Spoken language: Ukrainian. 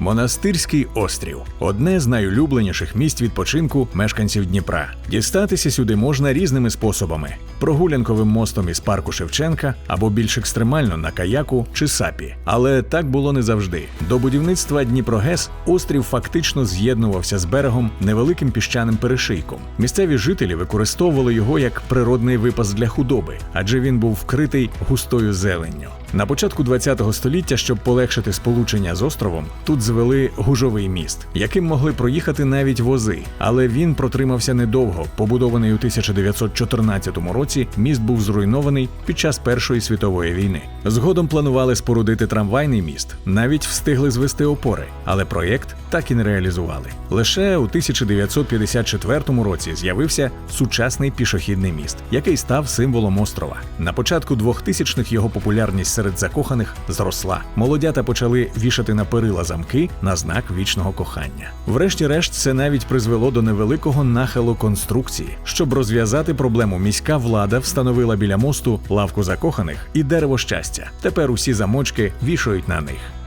Монастирський острів одне з найулюбленіших місць відпочинку мешканців Дніпра. Дістатися сюди можна різними способами: прогулянковим мостом із парку Шевченка або більш екстремально на каяку чи сапі. Але так було не завжди. До будівництва Дніпрогес острів фактично з'єднувався з берегом невеликим піщаним перешийком. Місцеві жителі використовували його як природний випас для худоби, адже він був вкритий густою зеленню. На початку ХХ століття, щоб полегшити сполучення з островом, тут звели гужовий міст, яким могли проїхати навіть вози. Але він протримався недовго. Побудований у 1914 році, міст був зруйнований під час Першої світової війни. Згодом планували спорудити трамвайний міст, навіть встигли звести опори, але проєкт так і не реалізували. Лише у 1954 році з'явився сучасний пішохідний міст, який став символом острова. На початку 2000-х його популярність серед закоханих зросла. Молодята почали вішати на перила замки на знак вічного кохання. Врешті-решт, це навіть призвело до невеликого нахилу конструкції. Щоб розв'язати проблему, міська влада встановила біля мосту лавку закоханих і дерево щастя. Тепер усі замочки вішають на них.